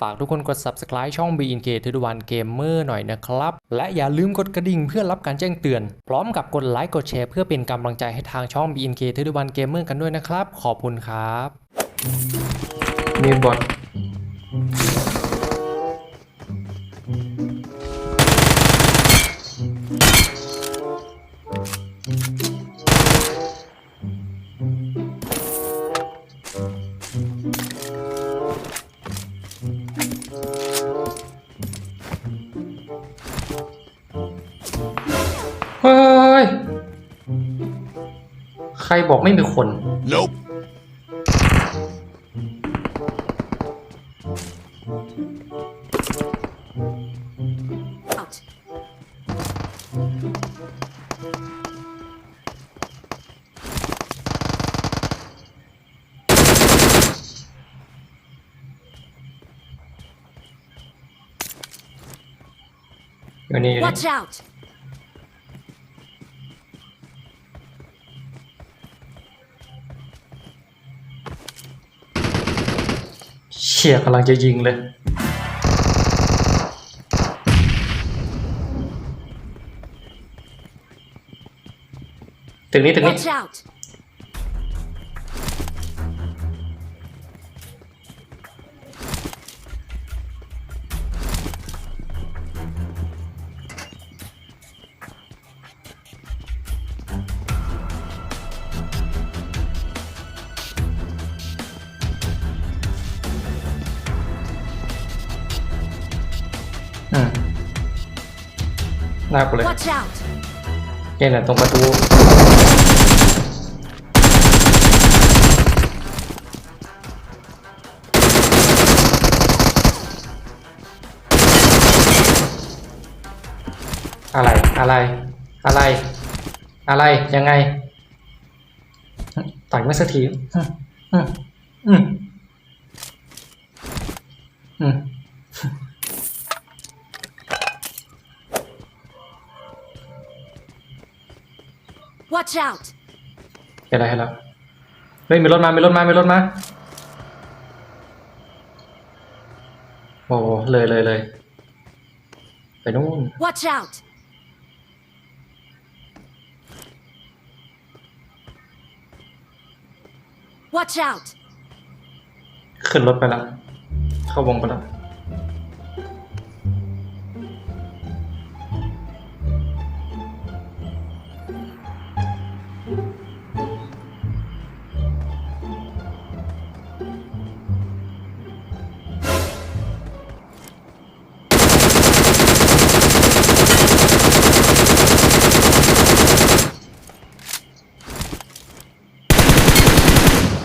ฝากทุกคนกด subscribe ช่อง BNK ทุกวันเกมเมอร์หน่อยนะครับ และอย่าลืมกดกระดิ่งเพื่อรับการแจ้งเตือน พร้อมกับกดไลค์กดแชร์เพื่อเป็นกำลังใจให้ทางช่อง BNK ทุกวันเกมเมอร์กันด้วยนะครับ ขอบคุณครับ มีบท ใครบอกไม่มีคน Nope. Out. อยู่นี่อยู่นี่ ชี่ยกำลังจะยิงเลยตึกนี้ตึกนี้ น้ากูเลย Watch out. เนี่ยแหละตรงประตูอะไร อะไร อะไร อะไร ยังไง ต่อยไม่สักทีอืมอืมอืม Watch out. เห็นแล้วเห็นแล้วเฮ้ยมีรถมา มีรถมา มีรถมา โอ้โหเลยเลยเลยไปนู่น Watch out. Watch out. ขึ้นรถไปแล้วเข้าวงไปแล้ว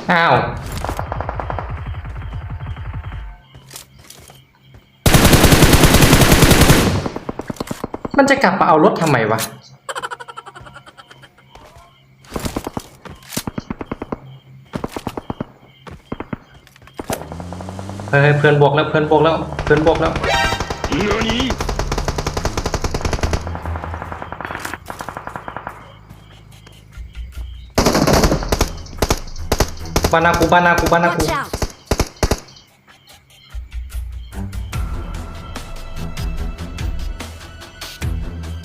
อ้าว มันจะกลับมาเอารถทำไมวะ เฮ้ยเพื่อนบวกแล้วเพื่อนบวกแล้วเพื่อนบวกแล้ว บ้านนากูบ้านนากูบ้านนากู Watch out.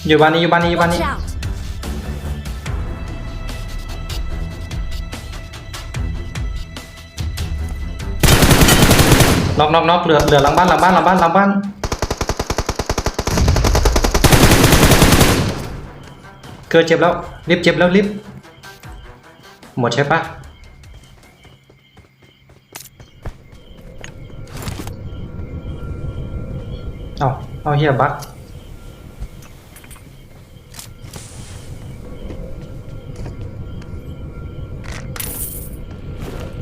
อยู่บ้านนี้อยู่บ้านนี้อยู่บ้าน Watch นี้ out. น็อกน็อกน็อกเหลือเหลือหลังบ้านหลังบ้านหลังบ้านหลังบ้านเกิดเจ็บแล้วรีบเจ็บแล้วรีบหมดใช่ปะ เอาเฮียบัก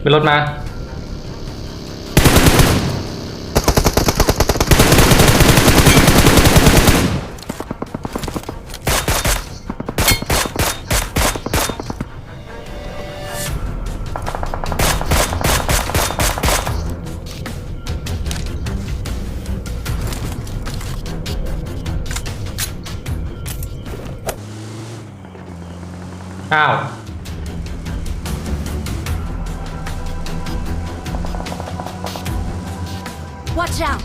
มีรถมา อ้าวม Watch out!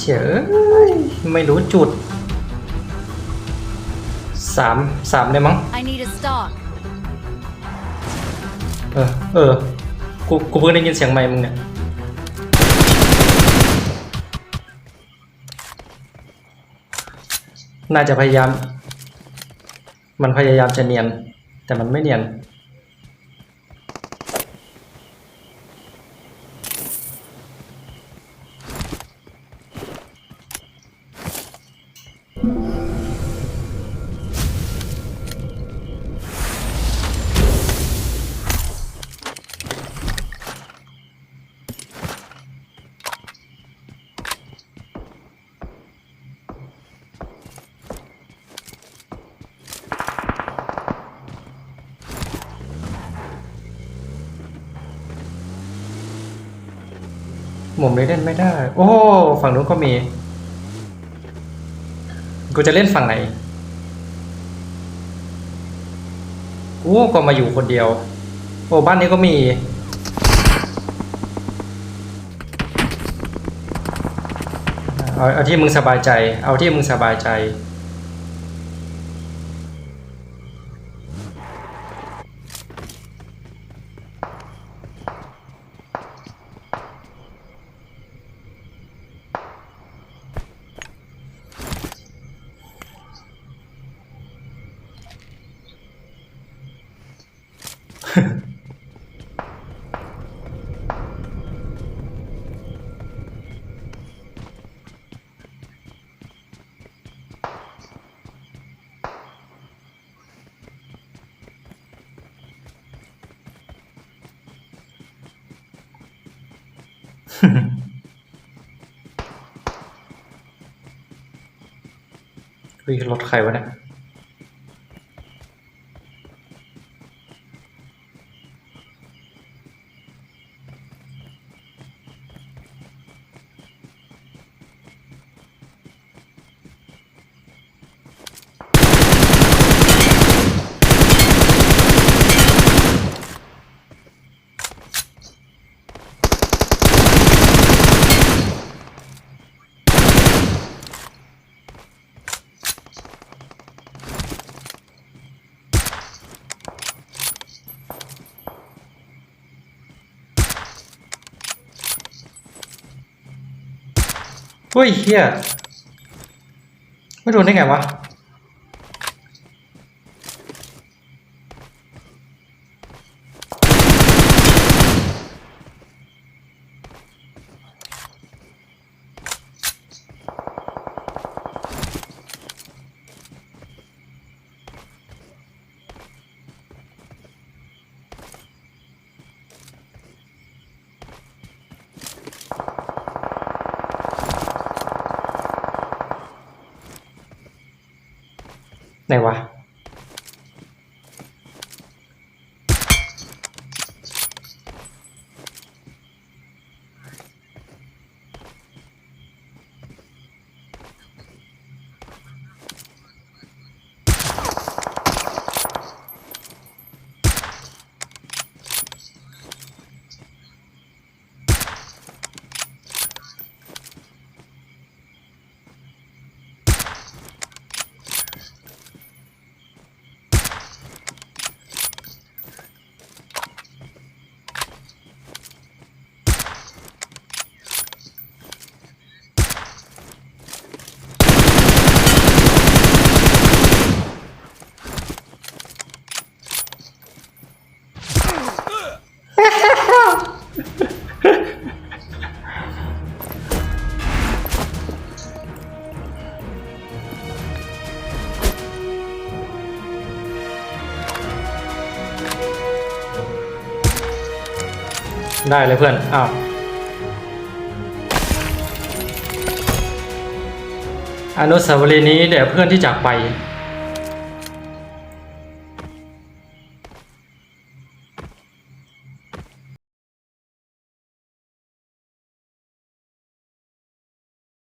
เฉยไม่รู้จุด สามสามได้มั้ง I need a stock. เออ เออ กู กูเพิ่งได้ยินเสียงไมค์มึงเนี่ย น่าจะพยายาม มันพยายามจะเนียน แต่มันไม่เนียน ผมไม่เล่นไม่ได้ โอ้ฝั่งนู้นก็มี กูจะเล่นฝั่งไหนกูก็มาอยู่คนเดียว โอ้บ้านนี้ก็มีเอาเอาที่มึงสบายใจ เอาที่มึงสบายใจ วิ่งรถใครวะเนี่ย เฮ้ยเฮียไม่โดนได้ไงวะ ไหนวะ ได้เลยเพื่อน อ้าว อนุสาวรีย์นี้แด่เพื่อนที่จากไป